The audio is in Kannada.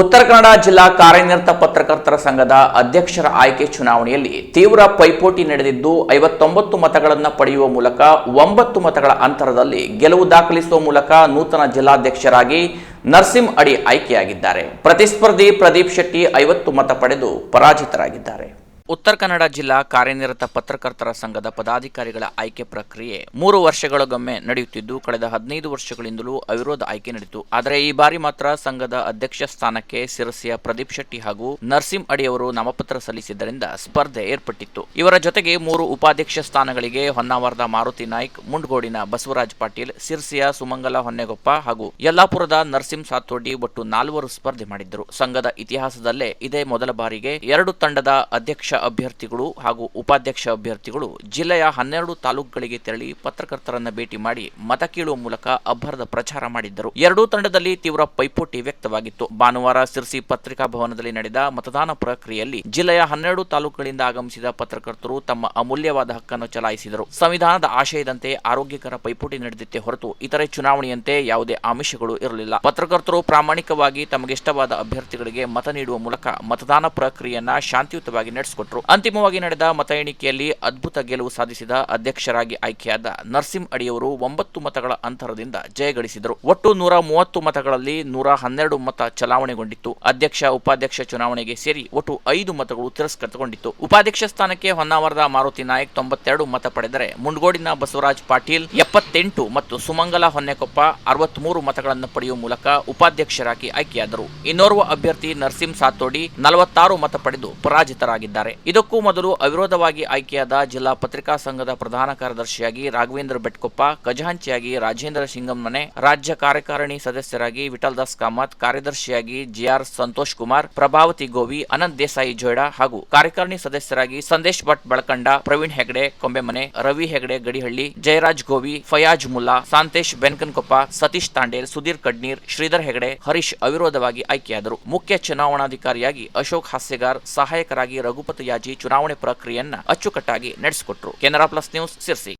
ಉತ್ತರ ಕನ್ನಡ ಜಿಲ್ಲಾ ಕಾರ್ಯನಿರತ ಪತ್ರಕರ್ತರ ಸಂಘದ ಅಧ್ಯಕ್ಷರ ಆಯ್ಕೆ ಚುನಾವಣೆಯಲ್ಲಿ ತೀವ್ರ ಪೈಪೋಟಿ ನಡೆದಿದ್ದು ಐವತ್ತೊಂಬತ್ತು ಮತಗಳನ್ನು ಪಡೆಯುವ ಮೂಲಕ ಒಂಬತ್ತು ಮತಗಳ ಅಂತರದಲ್ಲಿ ಗೆಲುವು ದಾಖಲಿಸುವ ಮೂಲಕ ನೂತನ ಜಿಲ್ಲಾಧ್ಯಕ್ಷರಾಗಿ ನರಸಿಂ ಅಡಿ ಆಯ್ಕೆಯಾಗಿದ್ದಾರೆ. ಪ್ರತಿಸ್ಪರ್ಧಿ ಪ್ರದೀಪ್ ಶೆಟ್ಟಿ ಐವತ್ತು ಮತ ಪಡೆದು ಪರಾಜಿತರಾಗಿದ್ದಾರೆ. ಉತ್ತರ ಕನ್ನಡ ಜಿಲ್ಲಾ ಕಾರ್ಯನಿರತ ಪತ್ರಕರ್ತರ ಸಂಘದ ಪದಾಧಿಕಾರಿಗಳ ಆಯ್ಕೆ ಪ್ರಕ್ರಿಯೆ ಮೂರು ವರ್ಷಗಳಿಗೊಮ್ಮೆ ನಡೆಯುತ್ತಿದ್ದು, ಕಳೆದ ಹದಿನೈದು ವರ್ಷಗಳಿಂದಲೂ ಅವಿರೋಧ ಆಯ್ಕೆ ನಡೆಯಿತು ಆದರೆ ಈ ಬಾರಿ ಮಾತ್ರ ಸಂಘದ ಅಧ್ಯಕ್ಷ ಸ್ಥಾನಕ್ಕೆ ಸಿರಸಿಯ ಪ್ರದೀಪ್ ಶೆಟ್ಟಿ ಹಾಗೂ ನರ್ಸಿಂ ಅಡಿಯವರು ನಾಮಪತ್ರ ಸಲ್ಲಿಸಿದ್ದರಿಂದ ಸ್ಪರ್ಧೆ ಏರ್ಪಟ್ಟಿತ್ತು. ಇವರ ಜೊತೆಗೆ ಮೂರು ಉಪಾಧ್ಯಕ್ಷ ಸ್ಥಾನಗಳಿಗೆ ಹೊನ್ನಾವರದ ಮಾರುತಿ ನಾಯ್ಕ್, ಮುಂಡ್ಗೋಡಿನ ಬಸವರಾಜ್ ಪಾಟೀಲ್, ಸಿರ್ಸಿಯ ಸುಮಂಗಲ ಹೊನ್ನೆಗೊಪ್ಪ ಹಾಗೂ ಯಲ್ಲಾಪುರದ ನರಸಿಂ ಸಾತೋಡಿ ಒಟ್ಟು ನಾಲ್ವರು ಸ್ಪರ್ಧೆ ಮಾಡಿದ್ದರು. ಸಂಘದ ಇತಿಹಾಸದಲ್ಲೇ ಇದೇ ಮೊದಲ ಬಾರಿಗೆ ಎರಡು ತಂಡದ ಅಧ್ಯಕ್ಷ ಅಭ್ಯರ್ಥಿಗಳು ಹಾಗೂ ಉಪಾಧ್ಯಕ್ಷ ಅಭ್ಯರ್ಥಿಗಳು ಜಿಲ್ಲೆಯ ಹನ್ನೆರಡು ತಾಲೂಕುಗಳಿಗೆ ತೆರಳಿ ಪತ್ರಕರ್ತರನ್ನ ಭೇಟಿ ಮಾಡಿ ಮತ ಕೇಳುವ ಮೂಲಕ ಅಬ್ಬರದ ಪ್ರಚಾರ ಮಾಡಿದ್ದರು. ಎರಡೂ ತಂಡದಲ್ಲಿ ತೀವ್ರ ಪೈಪೋಟಿ ವ್ಯಕ್ತವಾಗಿತ್ತು. ಭಾನುವಾರ ಸಿರ್ಸಿ ಪತ್ರಿಕಾ ಭವನದಲ್ಲಿ ನಡೆದ ಮತದಾನ ಪ್ರಕ್ರಿಯೆಯಲ್ಲಿ ಜಿಲ್ಲೆಯ ಹನ್ನೆರಡು ತಾಲೂಕುಗಳಿಂದ ಆಗಮಿಸಿದ ಪತ್ರಕರ್ತರು ತಮ್ಮ ಅಮೂಲ್ಯವಾದ ಹಕ್ಕನ್ನು ಚಲಾಯಿಸಿದರು. ಸಂವಿಧಾನದ ಆಶಯದಂತೆ ಆರೋಗ್ಯಕರ ಪೈಪೋಟಿ ನಡೆದಿತ್ತೇ ಹೊರತು ಇತರೆ ಚುನಾವಣೆಯಂತೆ ಯಾವುದೇ ಆಮಿಷಗಳು ಇರಲಿಲ್ಲ. ಪತ್ರಕರ್ತರು ಪ್ರಾಮಾಣಿಕವಾಗಿ ತಮಗಿಷ್ಟವಾದ ಅಭ್ಯರ್ಥಿಗಳಿಗೆ ಮತ ನೀಡುವ ಮೂಲಕ ಮತದಾನ ಪ್ರಕ್ರಿಯೆಯನ್ನ ಶಾಂತಿಯುತವಾಗಿ ನಡೆಸಿಕೊಟ್ಟರು. ಅಂತಿಮವಾಗಿ ನಡೆದ ಮತ ಎಣಿಕೆಯಲ್ಲಿ ಅದ್ಭುತ ಗೆಲುವು ಸಾಧಿಸಿದ ಅಧ್ಯಕ್ಷರಾಗಿ ಆಯ್ಕೆಯಾದ ನರಸಿಂ ಅಡಿಯವರು ಒಂಬತ್ತು ಮತಗಳ ಅಂತರದಿಂದ ಜಯಗಳಿಸಿದರು ಒಟ್ಟು ನೂರ ಮೂವತ್ತು ಮತಗಳಲ್ಲಿ ನೂರ ಹನ್ನೆರಡು ಮತ ಚಲಾವಣೆಗೊಂಡಿತ್ತು. ಅಧ್ಯಕ್ಷ, ಉಪಾಧ್ಯಕ್ಷ ಚುನಾವಣೆಗೆ ಸೇರಿ ಒಟ್ಟು ಐದು ಮತಗಳು ತಿರಸ್ಕೃತಗೊಂಡಿತ್ತು. ಉಪಾಧ್ಯಕ್ಷ ಸ್ಥಾನಕ್ಕೆ ಹೊನ್ನಾವರದ ಮಾರುತಿ ನಾಯಕ್ ತೊಂಬತ್ತೆರಡು ಮತ ಪಡೆದರೆ ಮುಂಡಗೋಡಿನ ಬಸವರಾಜ್ ಪಾಟೀಲ್ ಎಪ್ಪತ್ತೆಂಟು ಮತ್ತು ಸುಮಂಗಲ ಹೊನ್ನೆಕೊಪ್ಪ ಅರವತ್ಮೂರು ಮತಗಳನ್ನು ಪಡೆಯುವ ಮೂಲಕ ಉಪಾಧ್ಯಕ್ಷರಾಗಿ ಆಯ್ಕೆಯಾದರು. ಇನ್ನೋರ್ವ ಅಭ್ಯರ್ಥಿ ನರಸಿಂ ಸಾತೋಡಿ ನಲವತ್ತಾರು ಮತ ಪಡೆದು ಪರಾಜಿತರಾಗಿದ್ದಾರೆ. ಇದಕ್ಕೂ ಮೊದಲು ಅವಿರೋಧವಾಗಿ ಆಯ್ಕೆಯಾದ ಜಿಲ್ಲಾ ಪತ್ರಿಕಾ ಸಂಘದ ಪ್ರಧಾನ ಕಾರ್ಯದರ್ಶಿಯಾಗಿ ರಾಘವೇಂದ್ರ ಬೆಟ್ಕೊಪ್ಪ, ಖಜಾಂಚಿಯಾಗಿ ರಾಜೇಂದ್ರ ಸಿಂಗಮ್ಮನೆ ರಾಜ್ಯ ಕಾರ್ಯಕಾರಿಣಿ ಸದಸ್ಯರಾಗಿ ವಿಠಲ್ ದಾಸ್ ಕಾಮತ್, ಕಾರ್ಯದರ್ಶಿಯಾಗಿ ಜಿಆರ್ ಸಂತೋಷ್ ಕುಮಾರ್, ಪ್ರಭಾವತಿ ಗೋವಿ, ಅನಂತ್ ದೇಸಾಯಿ ಜೋಯ್ಡಾ ಹಾಗೂ ಕಾರ್ಯಕಾರಿಣಿ ಸದಸ್ಯರಾಗಿ ಸಂದೇಶ್ ಭಟ್ ಬಳಕಂಡ, ಪ್ರವೀಣ್ ಹೆಗಡೆ, ಕೊಂಬೆಮನೆ, ರವಿ ಹೆಗಡೆ, ಗಡಿಹಳ್ಳಿ, ಜಯರಾಜ್ ಗೋವಿ, ಫಯಾಜ್ ಮುಲ್ಲಾ, ಸಾಂತೇಶ್ ಬೆನ್ಕನ್ಕೊಪ್ಪ, ಸತೀಶ್ ತಾಂಡೇಲ್, ಸುಧೀರ್ ಕಡ್ನೀರ್, ಶ್ರೀಧರ್ ಹೆಗಡೆ, ಹರೀಶ್ ಅವಿರೋಧವಾಗಿ ಆಯ್ಕೆಯಾದರು. ಮುಖ್ಯ ಚುನಾವಣಾಧಿಕಾರಿಯಾಗಿ ಅಶೋಕ್ ಹಾಸ್ಯಗಾರ್, ಸಹಾಯಕರಾಗಿ ರಘುಪತಿ ಯಾಜಿ ಚುನಾವಣೆ ಪ್ರಕ್ರಿಯೆಯನ್ನ ಅಚ್ಚುಕಟ್ಟಾಗಿ ನಡೆಸಿಕೊಟ್ರು. Canara plus news Sirsi.